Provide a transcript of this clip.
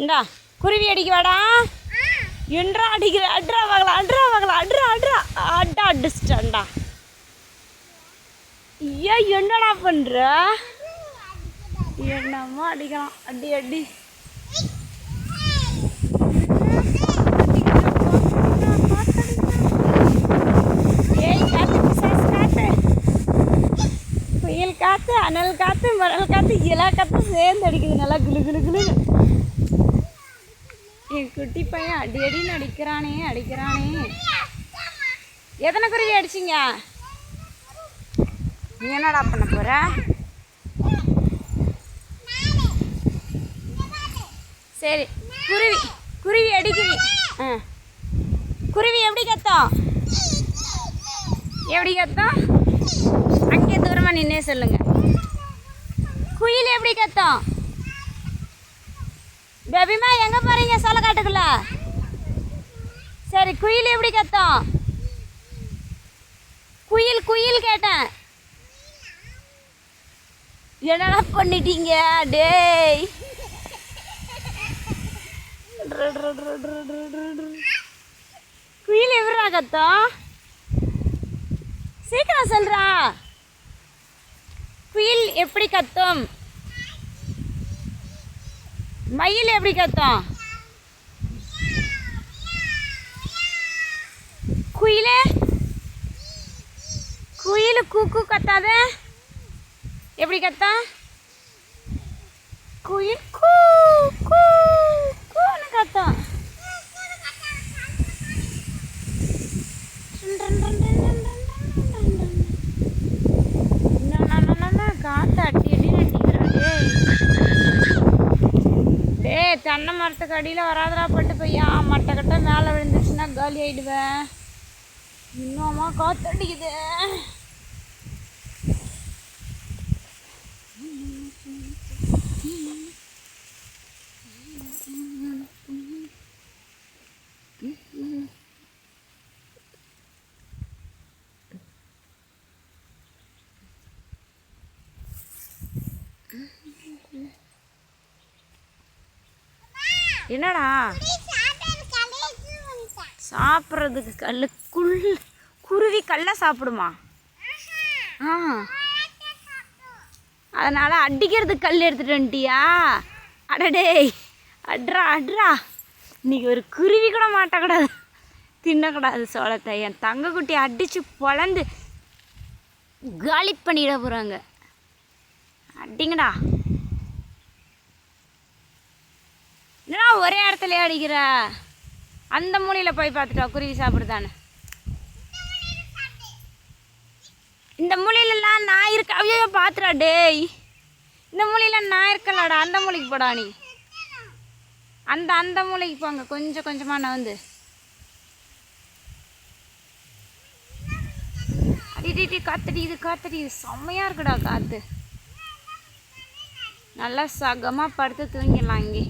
இந்தா குருவி அடிக்கு வாடா என்றா அடிக்கிற அட்ரா வாங்கலாம் அட்ரா வாங்கலாம் அட்ரா அட்ரா அட்டா அடிச்சிட்டா ஏன் என்னடா பண்ற? என்னம்மா அடிக்கலாம். அடி அடி. காத்து புயல் அனல் காத்து மணல் காத்து எல்லா காற்றும் சேர்ந்து அடிக்குது. நல்லா குளு குளு குளுன்னு. என் குட்டி பையன் அடி அடின்னு அடிக்கிறானே அடிக்கிறானே. எத்தனை குருவி அடிச்சிங்க? நீ என்னடா பண்ண போற? சரி குருவி குருவி அடிக்குது. ஆ. குருவி எப்படி கத்தோம்? எப்படி கத்தோம்? அங்கே தூரமாக நின்னே சொல்லுங்க. குயில் எப்படி கத்தோம்? பேபிமா எங்க போறீங்க? சோளக்காட்டுக்குள்ள சரி குயில் எப்படி கத்தோம்? குயில் குயில் கேட்டேன். என்னடா பண்ணிட்டீங்க? டேய். குயில் எப்படிடா கத்தோம்? சீக்கிரம் சொல்றா. குயில் எப்படி கத்தும்? மயில் எப்படி கத்தும்? குயிலே? குயில் கூக்கு கத்தாத. எப்படி கத்தான் குயில் கூ கூ கூன்னு கத்தம் காத்து அடி அடி அடிக்கிறான் டேய் டேய் தென்னை மரத்துக்கு அடியில் வராதரா பட்டு பையா மட்டை கட்ட மேலே விழுந்துச்சுன்னா காலி ஆகிடுவேன் இன்னும்மா காத்தடிக்குது Mm-hmm. என்னடா? சாப்பிட்றதுக்கு கல் குள் குருவி கல்லை சாப்பிடுமா? ஆ. அதனால் அடிக்கிறதுக்கு கல் எடுத்துகிட்டு வந்துட்டியா? அடடே அட்ரா அட்ரா. இன்னைக்கு ஒரு குருவி கூட மாட்டக்கூடாது. தின்னக்கூடாது சோளத்தை. என் தங்கக்குட்டி அடித்து பொழந்து காலி பண்ணிட போகிறாங்க அடிங்கடா என்னடா ஒரே இடத்துல அடிக்கிற. அந்த மூலையில் போய் பார்த்துட்டா குருவி சாப்பிடுதானே இந்த மூலையிலலாம் நான் இருக்க ஐயோ பார்த்துடா டேய். இந்த மூலையில் நான் இருக்கலடா அந்த மூலைக்கு போடா நீ. அந்த அந்த மூலைக்கு போங்க கொஞ்சம் கொஞ்சமாக நான் வந்து அடிடி காத்தடிக்குது காத்தடிக்குது செம்மையாக இருக்குடா காற்று நல்லா சகமாக படுத்து தூங்கிடலாம் இங்கே.